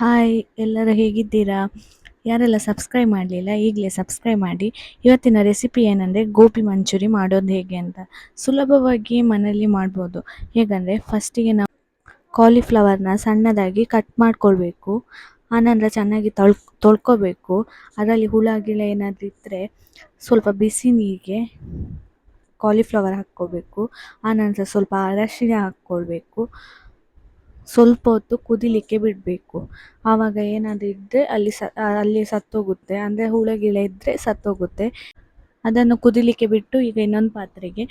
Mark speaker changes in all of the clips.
Speaker 1: hi ಎಲ್ಲರೂ ಹೇಗಿದ್ದೀರಾ ಯಾರೆಲ್ಲ ಸಬ್ಸ್ಕ್ರೈಬ್ ಮಾಡಲಿಲ್ಲ ಈಗಲೇ ಸಬ್ಸ್ಕ್ರೈಬ್ ಮಾಡಿ ಇವತ್ತಿನ ರೆಸಿಪಿ ಏನಂದರೆ ಗೋಬಿ ಮಂಚೂರಿ ಮಾಡೋದು ಹೇಗೆ ಅಂತ ಸುಲಭವಾಗಿ ಮನೆಯಲ್ಲಿ ಮಾಡ್ಬೋದು ಹೇಗಂದರೆ ಫಸ್ಟಿಗೆ ನಾವು ಕಾಲಿಫ್ಲವರ್ನ ಸಣ್ಣದಾಗಿ ಕಟ್ ಮಾಡ್ಕೊಳ್ಬೇಕು ಆನಂತರ ಚೆನ್ನಾಗಿ ತೊಳ್ ತೊಳ್ಕೊಬೇಕು ಅದರಲ್ಲಿ ಹುಳ ಗಿಳ ಏನಾದರೂ ಇದ್ದರೆ ಸ್ವಲ್ಪ ಬಿಸಿ ನೀರಿಗೆ ಕಾಲಿಫ್ಲವರ್ ಹಾಕ್ಕೋಬೇಕು ಆನಂತರ ಸ್ವಲ್ಪ ಅರಶಿನ ಹಾಕ್ಕೊಳ್ಬೇಕು ಸ್ವಲ್ಪ ಹೊತ್ತು ಕುದಿಲಿಕ್ಕೆ ಬಿಡಬೇಕು ಆವಾಗ ಏನಾದರೂ ಇದ್ದರೆ ಅಲ್ಲಿ ಸ ಅಲ್ಲಿ ಸತ್ತೋಗುತ್ತೆ ಅಂದರೆ ಹುಳ ಗಿಳ ಇದ್ದರೆ ಸತ್ತೋಗುತ್ತೆ ಅದನ್ನು ಕುದಿಲಿಕ್ಕೆ ಬಿಟ್ಟು ಈಗ ಇನ್ನೊಂದು ಪಾತ್ರೆಗೆ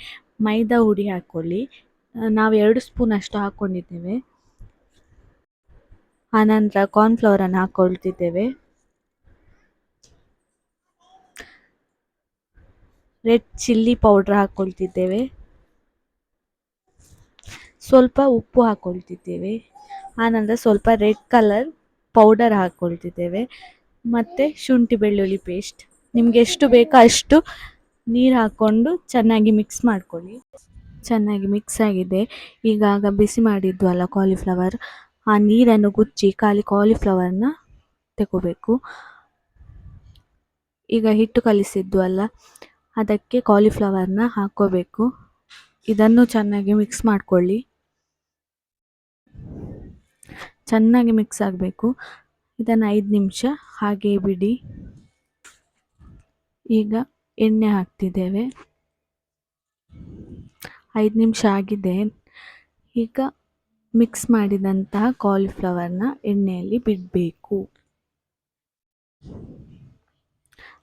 Speaker 1: ಮೈದಾ ಹುಡಿ ಹಾಕ್ಕೊಳ್ಳಿ ನಾವು ಎರಡು ಸ್ಪೂನ್ ಅಷ್ಟು ಹಾಕ್ಕೊಂಡಿದ್ದೇವೆ ಆನಂತರ ಕಾರ್ನ್ಫ್ಲವರನ್ನು ಹಾಕ್ಕೊಳ್ತಿದ್ದೇವೆ ರೆಡ್ ಚಿಲ್ಲಿ ಪೌಡ್ರ್ ಹಾಕ್ಕೊಳ್ತಿದ್ದೇವೆ ಸ್ವಲ್ಪ ಉಪ್ಪು ಹಾಕ್ಕೊಳ್ತಿದ್ದೇವೆ ಆನಂತರ ಸ್ವಲ್ಪ ರೆಡ್ ಕಲರ್ ಪೌಡರ್ ಹಾಕ್ಕೊಳ್ತಿದ್ದೇವೆ ಮತ್ತು ಶುಂಠಿ ಬೆಳ್ಳುಳ್ಳಿ ಪೇಸ್ಟ್ ನಿಮಗೆ ಎಷ್ಟು ಬೇಕೋ ಅಷ್ಟು ನೀರು ಹಾಕ್ಕೊಂಡು ಚೆನ್ನಾಗಿ ಮಿಕ್ಸ್ ಮಾಡ್ಕೊಳ್ಳಿ ಚೆನ್ನಾಗಿ ಮಿಕ್ಸ್ ಆಗಿದೆ ಈಗಾಗ ಬಿಸಿ ಅಲ್ಲ ಕಾಲಿಫ್ಲವರ್ ಆ ನೀರನ್ನು ಗುಚ್ಚಿ ಖಾಲಿ ಕಾಲಿಫ್ಲವರ್ನ ತಗೋಬೇಕು ಈಗ ಹಿಟ್ಟು ಕಲಿಸಿದ್ದು ಅಲ್ಲ ಅದಕ್ಕೆ ಕಾಲಿಫ್ಲವರ್ನ ಹಾಕ್ಕೋಬೇಕು ಇದನ್ನು ಚೆನ್ನಾಗಿ ಮಿಕ್ಸ್ ಮಾಡಿಕೊಳ್ಳಿ ಚೆನ್ನಾಗಿ ಮಿಕ್ಸ್ ಆಗಬೇಕು ಇದನ್ನು ಐದು ನಿಮಿಷ ಹಾಗೇ ಬಿಡಿ ಈಗ ಎಣ್ಣೆ ಹಾಕ್ತಿದ್ದೇವೆ ಐದು ನಿಮಿಷ ಆಗಿದೆ ಈಗ ಮಿಕ್ಸ್ ಮಾಡಿದಂತಹ ಕಾಲಿಫ್ಲವರ್ನ ಎಣ್ಣೆಯಲ್ಲಿ ಬಿಡಬೇಕು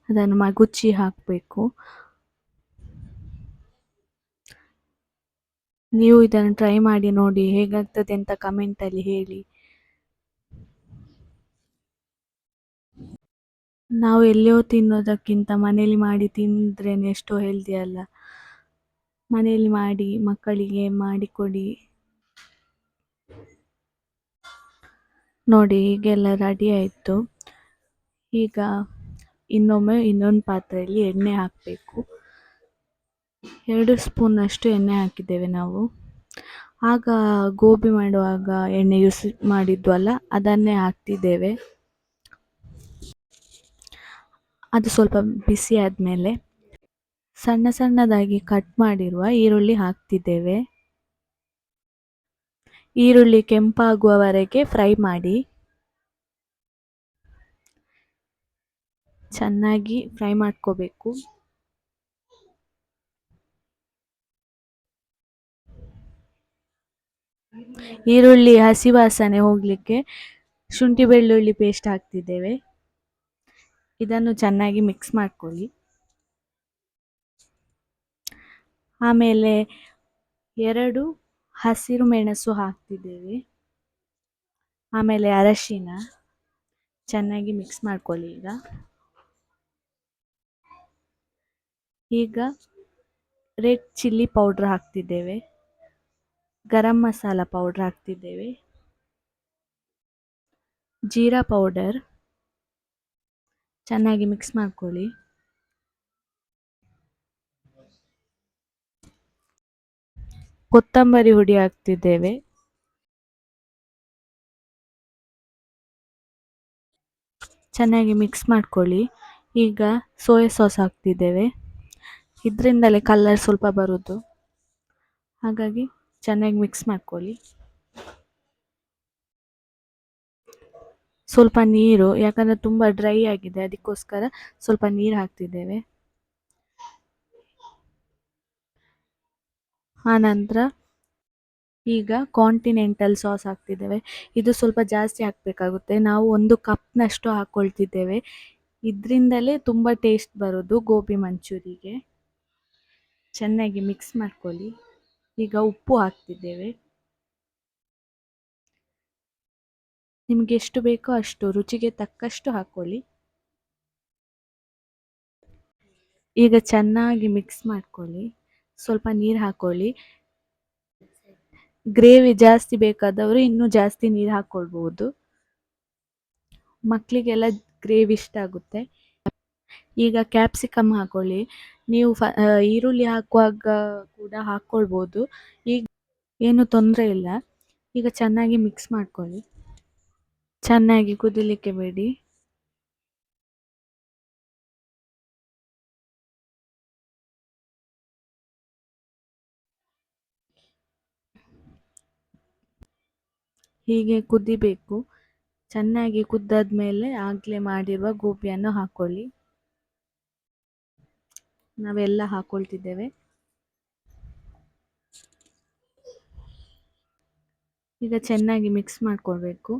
Speaker 1: ಅದನ್ನು ಮಗುಚಿ ಹಾಕಬೇಕು ನೀವು ಇದನ್ನು ಟ್ರೈ ಮಾಡಿ ನೋಡಿ ಹೇಗಾಗ್ತದೆ ಅಂತ ಕಮೆಂಟಲ್ಲಿ ಹೇಳಿ ನಾವು ಎಲ್ಲೋ ತಿನ್ನೋದಕ್ಕಿಂತ ಮನೆಯಲ್ಲಿ ಮಾಡಿ ತಿಂದರೆ ಎಷ್ಟೋ ಹೆಲ್ದಿ ಅಲ್ಲ ಮನೆಯಲ್ಲಿ ಮಾಡಿ ಮಕ್ಕಳಿಗೆ ಮಾಡಿಕೊಡಿ ನೋಡಿ ಈಗೆಲ್ಲ ರೆಡಿ ಆಯಿತು ಈಗ ಇನ್ನೊಮ್ಮೆ ಇನ್ನೊಂದು ಪಾತ್ರೆಯಲ್ಲಿ ಎಣ್ಣೆ ಹಾಕಬೇಕು ಎರಡು ಸ್ಪೂನಷ್ಟು ಎಣ್ಣೆ ಹಾಕಿದ್ದೇವೆ ನಾವು ಆಗ ಗೋಬಿ ಮಾಡುವಾಗ ಎಣ್ಣೆ ಯೂಸ್ ಮಾಡಿದ್ವಲ್ಲ ಅದನ್ನೇ ಹಾಕ್ತಿದ್ದೇವೆ ಅದು ಸ್ವಲ್ಪ ಬಿಸಿ ಆದಮೇಲೆ ಸಣ್ಣ ಸಣ್ಣದಾಗಿ ಕಟ್ ಮಾಡಿರುವ ಈರುಳ್ಳಿ ಹಾಕ್ತಿದ್ದೇವೆ ಈರುಳ್ಳಿ ಕೆಂಪಾಗುವವರೆಗೆ ಫ್ರೈ ಮಾಡಿ ಚೆನ್ನಾಗಿ ಫ್ರೈ ಮಾಡ್ಕೋಬೇಕು ಈರುಳ್ಳಿ ಹಸಿ ವಾಸನೆ ಹೋಗಲಿಕ್ಕೆ ಶುಂಠಿ ಬೆಳ್ಳುಳ್ಳಿ ಪೇಸ್ಟ್ ಹಾಕ್ತಿದ್ದೇವೆ ಇದನ್ನು ಚೆನ್ನಾಗಿ ಮಿಕ್ಸ್ ಮಾಡ್ಕೊಳ್ಳಿ ಆಮೇಲೆ ಎರಡು ಹಸಿರು ಮೆಣಸು ಹಾಕ್ತಿದ್ದೇವೆ ಆಮೇಲೆ ಅರಶಿನ ಚೆನ್ನಾಗಿ ಮಿಕ್ಸ್ ಮಾಡ್ಕೊಳ್ಳಿ ಈಗ ಈಗ ರೆಡ್ ಚಿಲ್ಲಿ ಪೌಡ್ರ್ ಹಾಕ್ತಿದ್ದೇವೆ ಗರಂ ಮಸಾಲ ಪೌಡ್ರ್ ಹಾಕ್ತಿದ್ದೇವೆ ಜೀರಾ ಪೌಡರ್ ಚೆನ್ನಾಗಿ ಮಿಕ್ಸ್ ಮಾಡ್ಕೊಳ್ಳಿ ಕೊತ್ತಂಬರಿ ಹುಡಿ ಹಾಕ್ತಿದ್ದೇವೆ ಚೆನ್ನಾಗಿ ಮಿಕ್ಸ್ ಮಾಡ್ಕೊಳ್ಳಿ ಈಗ ಸೋಯಾ ಸಾಸ್ ಹಾಕ್ತಿದ್ದೇವೆ ಇದರಿಂದಲೇ ಕಲ್ಲರ್ ಸ್ವಲ್ಪ ಬರುದು ಹಾಗಾಗಿ ಚೆನ್ನಾಗಿ ಮಿಕ್ಸ್ ಮಾಡ್ಕೊಳ್ಳಿ ಸ್ವಲ್ಪ ನೀರು ಯಾಕಂದರೆ ತುಂಬ ಡ್ರೈ ಆಗಿದೆ ಅದಕ್ಕೋಸ್ಕರ ಸ್ವಲ್ಪ ನೀರು ಹಾಕ್ತಿದ್ದೇವೆ ಆನಂತರ ಈಗ ಕಾಂಟಿನೆಂಟಲ್ ಸಾಸ್ ಹಾಕ್ತಿದ್ದೇವೆ ಇದು ಸ್ವಲ್ಪ ಜಾಸ್ತಿ ಹಾಕಬೇಕಾಗುತ್ತೆ ನಾವು ಒಂದು ಕಪ್ನಷ್ಟು ಹಾಕ್ಕೊಳ್ತಿದ್ದೇವೆ ಇದರಿಂದಲೇ ತುಂಬ ಟೇಸ್ಟ್ ಬರೋದು ಗೋಬಿ ಮಂಚೂರಿಗೆ ಚೆನ್ನಾಗಿ ಮಿಕ್ಸ್ ಮಾಡ್ಕೊಳ್ಳಿ ಈಗ ಉಪ್ಪು ಹಾಕ್ತಿದ್ದೇವೆ ನಿಮಗೆ ಎಷ್ಟು ಬೇಕೋ ಅಷ್ಟು ರುಚಿಗೆ ತಕ್ಕಷ್ಟು ಹಾಕ್ಕೊಳ್ಳಿ ಈಗ ಚೆನ್ನಾಗಿ ಮಿಕ್ಸ್ ಮಾಡ್ಕೊಳ್ಳಿ ಸ್ವಲ್ಪ ನೀರು ಹಾಕ್ಕೊಳ್ಳಿ ಗ್ರೇವಿ ಜಾಸ್ತಿ ಬೇಕಾದವರು ಇನ್ನೂ ಜಾಸ್ತಿ ನೀರು ಹಾಕ್ಕೊಳ್ಬಹುದು ಮಕ್ಕಳಿಗೆಲ್ಲ ಗ್ರೇವಿ ಇಷ್ಟ ಆಗುತ್ತೆ ಈಗ ಕ್ಯಾಪ್ಸಿಕಮ್ ಹಾಕೊಳ್ಳಿ ನೀವು ಫ ಈರುಳ್ಳಿ ಹಾಕುವಾಗ ಕೂಡ ಹಾಕ್ಕೊಳ್ಬೋದು ಈಗ ಏನು ತೊಂದರೆ ಇಲ್ಲ ಈಗ ಚೆನ್ನಾಗಿ ಮಿಕ್ಸ್ ಮಾಡ್ಕೊಳ್ಳಿ ಚೆನ್ನಾಗಿ ಕುದಿಲಿಕ್ಕೆ ಬಿಡಿ ಹೀಗೆ ಕುದಿಬೇಕು ಚೆನ್ನಾಗಿ ಕುದ್ದಾದ ಮೇಲೆ ಆಗ್ಲೇ ಮಾಡಿರುವ ಗೋಪಿಯನ್ನು ಹಾಕೊಳ್ಳಿ ನಾವೆಲ್ಲ ಹಾಕೊಳ್ತಿದ್ದೇವೆ ಈಗ ಚೆನ್ನಾಗಿ ಮಿಕ್ಸ್ ಮಾಡ್ಕೊಳ್ಬೇಕು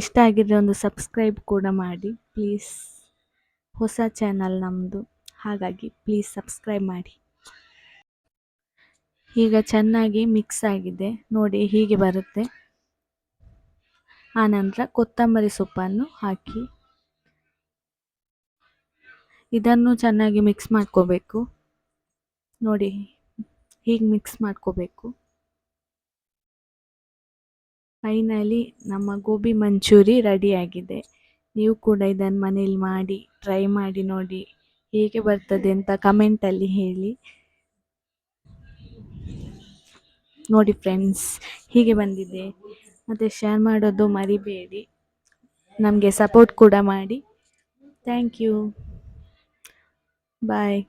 Speaker 1: ಇಷ್ಟ ಆಗಿದ್ರೆ ಒಂದು ಸಬ್ಸ್ಕ್ರೈಬ್ ಕೂಡ ಮಾಡಿ ಪ್ಲೀಸ್ ಹೊಸ ಚಾನಲ್ ನಮ್ಮದು ಹಾಗಾಗಿ ಪ್ಲೀಸ್ ಸಬ್ಸ್ಕ್ರೈಬ್ ಮಾಡಿ ಈಗ ಚೆನ್ನಾಗಿ ಮಿಕ್ಸ್ ಆಗಿದೆ ನೋಡಿ ಹೀಗೆ ಬರುತ್ತೆ ಆನಂತರ ಕೊತ್ತಂಬರಿ ಸೊಪ್ಪನ್ನು ಹಾಕಿ ಇದನ್ನು ಚೆನ್ನಾಗಿ ಮಿಕ್ಸ್ ಮಾಡ್ಕೋಬೇಕು ನೋಡಿ ಹೀಗೆ ಮಿಕ್ಸ್ ಮಾಡ್ಕೋಬೇಕು ಫೈನಲಿ ನಮ್ಮ ಗೋಬಿ ಮಂಚೂರಿ ರೆಡಿಯಾಗಿದೆ ನೀವು ಕೂಡ ಇದನ್ನು ಮನೇಲಿ ಮಾಡಿ ಟ್ರೈ ಮಾಡಿ ನೋಡಿ ಹೇಗೆ ಬರ್ತದೆ ಅಂತ ಕಮೆಂಟಲ್ಲಿ ಹೇಳಿ ನೋಡಿ ಫ್ರೆಂಡ್ಸ್ ಹೀಗೆ ಬಂದಿದೆ ಮತ್ತು ಶೇರ್ ಮಾಡೋದು ಮರಿಬೇಡಿ ನಮಗೆ ಸಪೋರ್ಟ್ ಕೂಡ ಮಾಡಿ ಥ್ಯಾಂಕ್ ಯು ಬಾಯ್